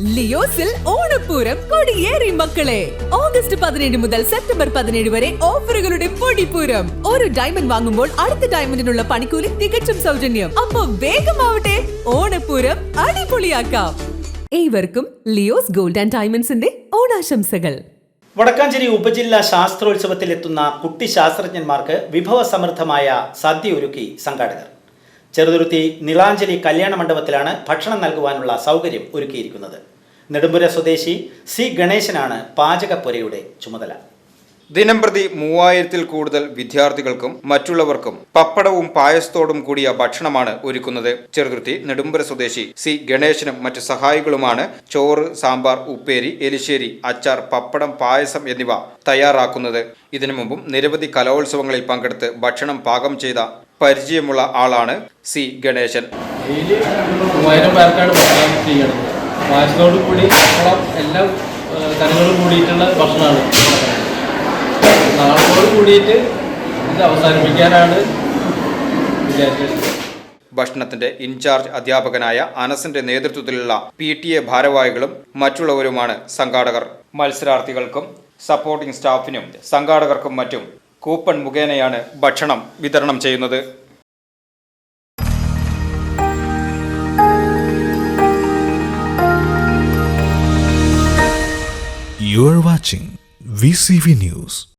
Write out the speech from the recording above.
ലിയോസിൽ ഓണപ്പൂരം കൊടിയേറി മക്കളെ. ഓഗസ്റ്റ് പതിനേഴ് മുതൽ സെപ്റ്റംബർ പതിനേഴ് വരെ ഓഫറുകളുടെ പൊടിപ്പൂരം. ഒരു ഡയമണ്ട് വാങ്ങുമ്പോൾ അടുത്ത ഡയമണ്ടിനുള്ള പണിക്കൂലി തികച്ചും സൗജന്യം. അപ്പൊ വേഗമാവട്ടെ ഓണപ്പൂരം അടിപൊളിയാക്കാം. ഏവർക്കും ലിയോസ് ഗോൾഡ് ആൻഡ് ഡയമണ്ട്സിന്റെ ഓണാശംസകൾ. വടക്കാഞ്ചേരി ഉപജില്ലാ ശാസ്ത്രോത്സവത്തിൽ ശാസ്ത്രോത്സവത്തിലെത്തുന്ന കുട്ടി ശാസ്ത്രജ്ഞന്മാർക്ക് വിഭവസമൃദ്ധമായ സദ്യ ഒരുക്കി സംഘാടകർ. ചെറുതുരുത്തി നിളാഞ്ജലി കല്യാണ മണ്ഡപത്തിലാണ് ഭക്ഷണം നൽകുവാനുള്ള സൗകര്യം ഒരുക്കിയിരിക്കുന്നത്. നെടുമ്പുര സ്വദേശി സി ഗണേശനാണ് പാചകപ്പുരയുടെ ചുമതല. ദിനം പ്രതി മൂവായിരത്തിൽ കൂടുതൽ വിദ്യാർത്ഥികൾക്കും മറ്റുള്ളവർക്കും പപ്പടവും പായസത്തോടും കൂടിയ ഭക്ഷണമാണ് ഒരുക്കുന്നത്. ചെറുതുരുത്തി നെടുമ്പുര സ്വദേശി സി ഗണേശനും മറ്റു സഹായികളുമാണ് ചോറ് സാമ്പാർ ഉപ്പേരി എലിശ്ശേരി അച്ചാർ പപ്പടം പായസം എന്നിവ തയ്യാറാക്കുന്നത്. ഇതിനു മുമ്പും നിരവധി കലോത്സവങ്ങളിൽ പങ്കെടുത്ത് ഭക്ഷണം പാകം ചെയ്ത പരിചയമുള്ള ആളാണ് സി ഗണേശൻ. ഡെയിലി മൂവായിരം പേർക്കാണ് ഭക്ഷണം ചെയ്യണത്. പായസത്തോട് കൂടി ഭക്ഷണം എല്ലാം ഏഹ്, കറികളും കൂടിയിട്ടുള്ള ഭക്ഷണമാണ്. നാളോട് കൂടിയിട്ട് ഇത് അവസാനിപ്പിക്കാനാണ് വിചാരിച്ചത്. ഭക്ഷണത്തിന്റെ ഇൻചാർജ് അധ്യാപകനായ അനസിന്റെ നേതൃത്വത്തിലുള്ള പി ടി എ ഭാരവാഹികളും മറ്റുള്ളവരുമാണ് സംഘാടകർ. മത്സരാർത്ഥികൾക്കും സപ്പോർട്ടിംഗ് സ്റ്റാഫിനും സംഘാടകർക്കും മറ്റും കൂപ്പൺ മുഖേനയാണ് ഭക്ഷണം വിതരണം ചെയ്യുന്നത് You are watching VCV News.